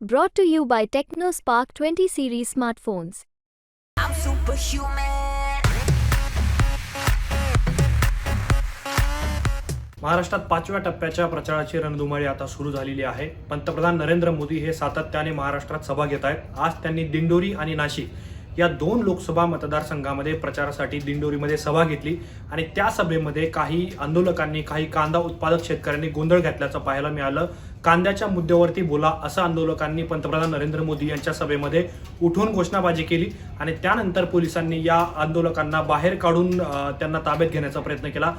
Brought to you by TechnoSpark 20 series smartphones. I'm superhuman. महाराष्ट्रात पाचव्या टप्प्याच्या प्रचाराची रणधुमाळी आता सुरू झालेली आहे पंतप्रधान नरेंद्र मोदी हे सातत्याने महाराष्ट्रात सभा घेत आहेत आज त्यांनी दिंडोरी आणि नाशिक या दोन लोकसभा मतदारसंघामध्ये प्रचारासाठी दिंडोरीमध्ये सभा घेतली आणि त्या सभेमध्ये काही आंदोलकांनी काही कांदा उत्पादक शेतकऱ्यांनी गोंधळ घातल्याचं पाहायला मिळालं कांद्याच्या मुद्द्यावरती बोला असं आंदोलकांनी पंतप्रधान नरेंद्र मोदी यांच्या सभेमध्ये उठून घोषणाबाजी केली आणि त्यानंतर पोलिसांनी या आंदोलकांना बाहेर काढून त्यांना ताब्यात घेण्याचा प्रयत्न केला.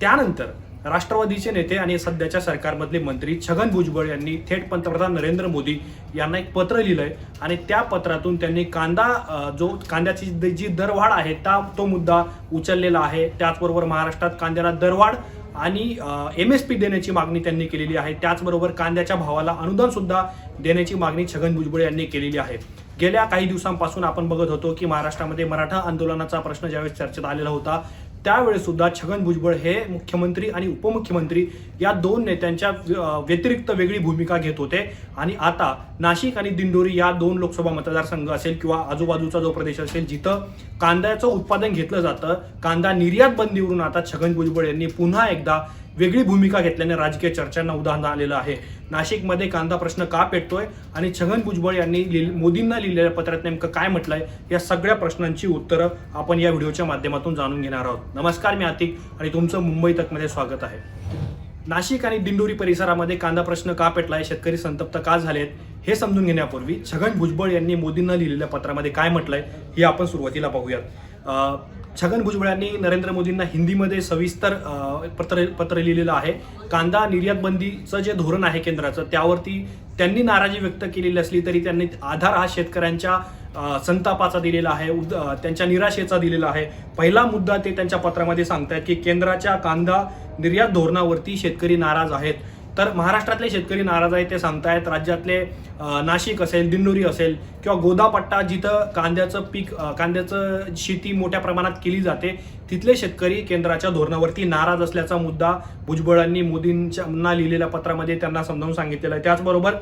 त्यानंतर राष्ट्रवादीचे नेते आणि सध्याच्या सरकारमधले मंत्री छगन भुजबळ यांनी थेट पंतप्रधान नरेंद्र मोदी यांना एक पत्र लिहिलंय आणि त्या पत्रातून त्यांनी कांदा जो कांद्याची जी दरवाढ आहे त्या तो मुद्दा उचललेला आहे. त्याचबरोबर महाराष्ट्रात कांद्याला दरवाढ आणि एम एस पी देण्याची मागणी त्यांनी केलेली आहे. त्याचबरोबर कांद्याच्या भावाला अनुदान सुद्धा देण्याची मागणी छगन भुजबळ यांनी केलेली आहे. गेल्या काही दिवसांपासून आपण बघत होतो की महाराष्ट्रामध्ये मराठा आंदोलनाचा प्रश्न ज्यावेळेस चर्चेत आलेला होता त्यावेळेसुद्धा छगन भुजबळ हे मुख्यमंत्री आणि उपमुख्यमंत्री या दोन नेत्यांच्या व्यतिरिक्त वेगळी भूमिका घेत होते. आणि आता नाशिक आणि दिंडोरी या दोन लोकसभा मतदारसंघ असेल किंवा आजूबाजूचा जो प्रदेश असेल जिथं कांद्याचं उत्पादन घेतलं जातं कांदा निर्यात बंदीवरून आता छगन भुजबळ यांनी पुन्हा एकदा वेगळी भूमिका घेतल्याने राजकीय चर्चांना उदाहरण आलेलं आहे. नाशिकमध्ये कांदा प्रश्न का पेटतोय आणि छगन भुजबळ यांनी लिहि- मोदींना लिहिलेल्या पत्रात नेमकं काय म्हटलंय या सगळ्या प्रश्नांची उत्तरं आपण या व्हिडिओच्या माध्यमातून जाणून घेणार आहोत. नमस्कार मी आतिक आणि तुमचं मुंबई तकमध्ये स्वागत आहे. नाशिक आणि दिंडोरी परिसरामध्ये कांदा प्रश्न का पेटलाय शेतकरी संतप्त का झालेत हे समजून घेण्यापूर्वी छगन भुजबळ यांनी मोदींना लिहिलेल्या पत्रामध्ये काय म्हटलंय हे आपण सुरुवातीला पाहूयात छगन भुजबळ यांनी नरेंद्र मोदींना हिंदीमध्ये सविस्तर पत्र पत्र लिहिलेलं आहे. कांदा निर्यात बंदीचं जे धोरण आहे केंद्राचं त्यावरती त्यांनी नाराजी व्यक्त केलेली असली तरी त्यांनी आधार हा शेतकऱ्यांच्या संतापाचा दिलेला आहे उद- त्यांच्या निराशेचा दिलेला आहे. पहिला मुद्दा ते त्यांच्या पत्रामध्ये सांगतायत की केंद्राच्या कांदा निर्यात धोरणावरती शेतकरी नाराज आहेत. तर महाराष्ट्रातले शेतकरी नाराज आहेत ते सांगतायत राज्यातले नाशिक असेल दिंडोरी असेल किंवा गोदापट्टा जिथं कांद्याचं पीक कांद्याचं शेती मोठ्या प्रमाणात केली जाते तिथले शेतकरी केंद्राच्या धोरणावरती नाराज असल्याचा मुद्दा भुजबळांनी मोदींच्या लिहिलेल्या पत्रामध्ये त्यांना समजावून सांगितलेला आहे. त्याचबरोबर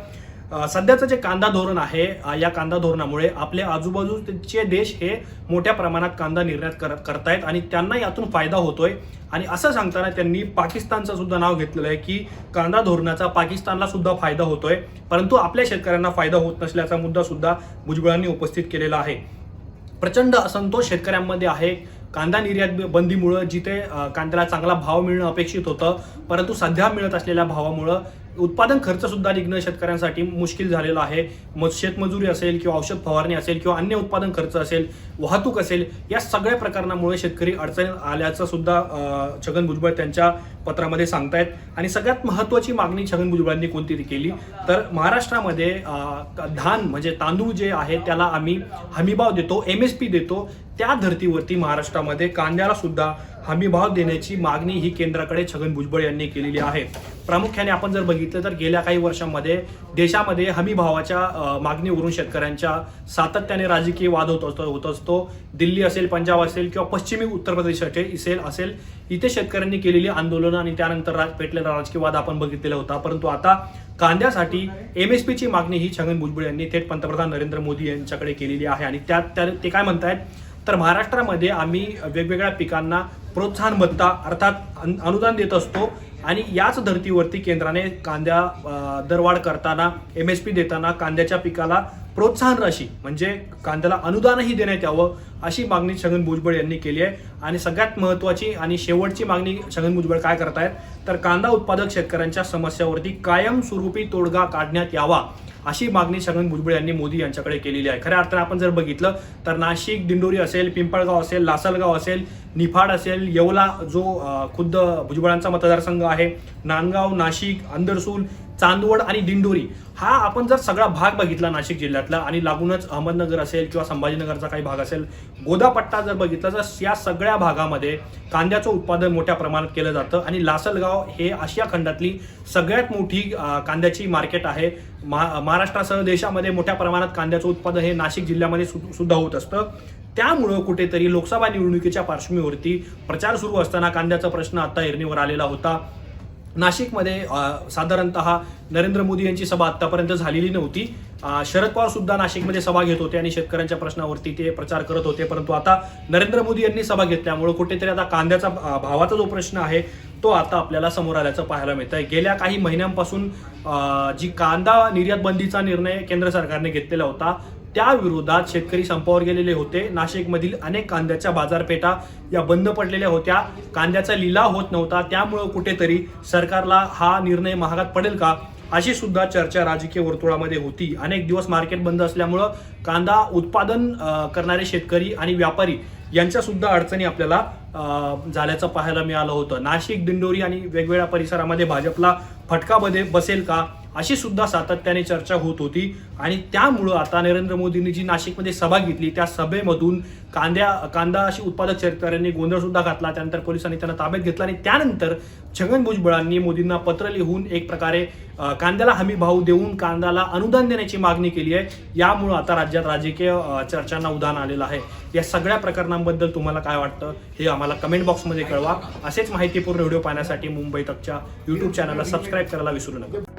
सध्याचं जे कांदा धोरण आहे या कांदा धोरणामुळे आपले आजूबाजूचे देश हे मोठ्या प्रमाणात कांदा निर्यात कर करतायत आणि त्यांना यातून फायदा होतोय. आणि असं सांगताना त्यांनी पाकिस्तानचं सुद्धा नाव घेतलेलं आहे की कांदा धोरणाचा पाकिस्तानला सुद्धा फायदा होतोय. परंतु आपल्या शेतकऱ्यांना फायदा होत नसल्याचा मुद्दा सुद्धा भुजबळांनी उपस्थित केलेला आहे. प्रचंड असंतोष शेतकऱ्यांमध्ये आहे. कांदा निर्यात बंदीमुळं जिथे कांद्याला चांगला भाव मिळणं अपेक्षित होतं परंतु सध्या मिळत असलेल्या भावामुळं उत्पादन खर्च सुद्धा निघणं शेतकऱ्यांसाठी मुश्किल झालेलं आहे. मग शेतमजुरी असेल किंवा औषध फवारणी असेल किंवा अन्य उत्पादन खर्च असेल वाहतूक असेल या सगळ्या प्रकरणामुळे शेतकरी अडचणीत आल्याचं सुद्धा छगन भुजबळ त्यांच्या पत्रामध्ये सांगतायत. आणि सगळ्यात महत्त्वाची मागणी छगन भुजबळांनी कोणती केली? तर महाराष्ट्रामध्ये धान म्हणजे तांदूळ जे आहे त्याला आम्ही हमीभाव देतो एम एस पी देतो. त्या धर्तीवरती महाराष्ट्रामध्ये कांद्याला सुद्धा हमीभाव देण्याची मागणी ही केंद्राकडे छगन भुजबळ यांनी केलेली आहे. प्रामुख्याने आपण जर बघितलं तर गेल्या काही वर्षांमध्ये देशामध्ये हमीभावाच्या मागणीवरून शेतकऱ्यांच्या सातत्याने राजकीय वाद होत असतो होत असतो. दिल्ली असेल पंजाब असेल किंवा पश्चिमी उत्तर प्रदेश असेल असेल इथे शेतकऱ्यांनी केलेली आंदोलनं आणि त्यानंतर राज पेटलेला राजकीय वाद आपण बघितलेला होता. परंतु आता कांद्यासाठी एम एस पीची मागणी ही छगन भुजबळ यांनी थेट पंतप्रधान नरेंद्र मोदी यांच्याकडे केलेली आहे. आणि त्यात त्या ते काय म्हणतायत? तर महाराष्ट्रामध्ये आम्ही वेगवेगळ्या पिकांना प्रोत्साहन भत्ता अर्थात अनुदान देत असतो आणि याच धर्तीवरती केंद्राने कांद्या दरवाढ करताना एम एस पी देताना कांद्याच्या पिकाला प्रोत्साहन राशी म्हणजे कांद्याला अनुदानही देण्यात यावं अशी मागणी छगन भुजबळ यांनी केली आहे. आणि सगळ्यात महत्त्वाची आणि शेवटची मागणी छगन भुजबळ काय करतायत? तर कांदा उत्पादक शेतकऱ्यांच्या समस्यावरती कायमस्वरूपी तोडगा काढण्यात यावा अशी मागणी छगन भुजबळ यांनी मोदी यांच्याकडे केलेली आहे. खऱ्या अर्थाने आपण जर बघितलं तर नाशिक दिंडोरी असेल पिंपळगाव असेल लासलगाव असेल निफाड असेल येवला जो खुद्द भुजबळांचा मतदारसंघ आहे नांदगाव नाशिक अंदरसूल चांदवड आणि दिंडोरी हा आपण जर सगळा भाग बघितला नाशिक जिल्ह्यातला आणि लागूनच अहमदनगर असेल किंवा संभाजीनगरचा काही भाग असेल गोदापट्टा जर बघितला तर या सगळ्या भागामध्ये कांद्याचं उत्पादन मोठ्या प्रमाणात केलं जातं आणि लासलगाव हे आशिया खंडातली सगळ्यात मोठी कांद्याची मार्केट आहे. महा महाराष्ट्रासह देशामध्ये मोठ्या प्रमाणात कांद्याचं उत्पादन हे नाशिक जिल्ह्यामध्ये सु- सुद्धा होत असतं. त्यामुळं कुठेतरी लोकसभा निवडणुकीच्या पार्श्वभूमीवरती प्रचार सुरू असताना कांद्याचा प्रश्न आता ऐरणीवर आलेला होता. नाशिकमध्ये साधारणतः नरेंद्र मोदी यांची सभा आतापर्यंत झालेली नव्हती. शरद पवार सुद्धा नाशिकमध्ये सभा घेत होते आणि शेतकऱ्यांच्या प्रश्नावरती ते प्रचार करत होते. परंतु आता नरेंद्र मोदी यांनी सभा घेतल्यामुळे कुठेतरी आता कांद्याचा भावाचा जो प्रश्न आहे तो आता आपल्याला समोर आल्याचं पाहायला मिळत आहे गेल्या काही महिन्यांपासून जी कांदा निर्यात बंदीचा निर्णय केंद्र सरकारने घेतलेला होता त्या विरोधात शेतकरी संपावर गेलेले होते. नाशिकमधील अनेक कांद्याच्या बाजारपेठा या बंद पडलेल्या होत्या. कांद्याचा लिलाव होत नव्हता. त्यामुळं कुठेतरी सरकारला हा निर्णय महागात पडेल का? अशी सुद्धा चर्चा राजकीय वर्तुळामध्ये होती. अनेक दिवस मार्केट बंद असल्यामुळं कांदा उत्पादन करणारे शेतकरी आणि व्यापारी यांच्या सुद्धा अडचणी आपल्याला झाल्याचं पाहायला मिळालं होतं. नाशिक दिंडोरी आणि वेगवेगळ्या परिसरामध्ये भाजपला फटका बदे बसेल का? अशी सुद्धा सातत्याने चर्चा होत होती. आणि त्यामुळं आता नरेंद्र मोदींनी जी नाशिकमध्ये सभा घेतली त्या सभेमधून कांद्या कांदा अशी उत्पादक शेतकऱ्यांनी गोंधळ सुद्धा घातला. त्यानंतर पोलिसांनी त्यांना ताब्यात घेतला आणि त्यानंतर छगन भुजबळांनी मोदींना पत्र लिहून एक प्रकारे कांद्याला हमी भाव देऊन कांद्याला अनुदान देण्याची मागणी केली आहे. यामुळं आता राज्यात राजकीय चर्चांना उदाहरण आलेलं आहे. या सगळ्या प्रकरणांबद्दल तुम्हाला काय वाटतं हे आम्हाला कमेंट बॉक्समध्ये कळवा. असेच माहितीपूर्ण व्हिडिओ पाहण्यासाठी मुंबई तकच्या युट्यूब चॅनलला सबस्क्राईब करायला विसरू नका.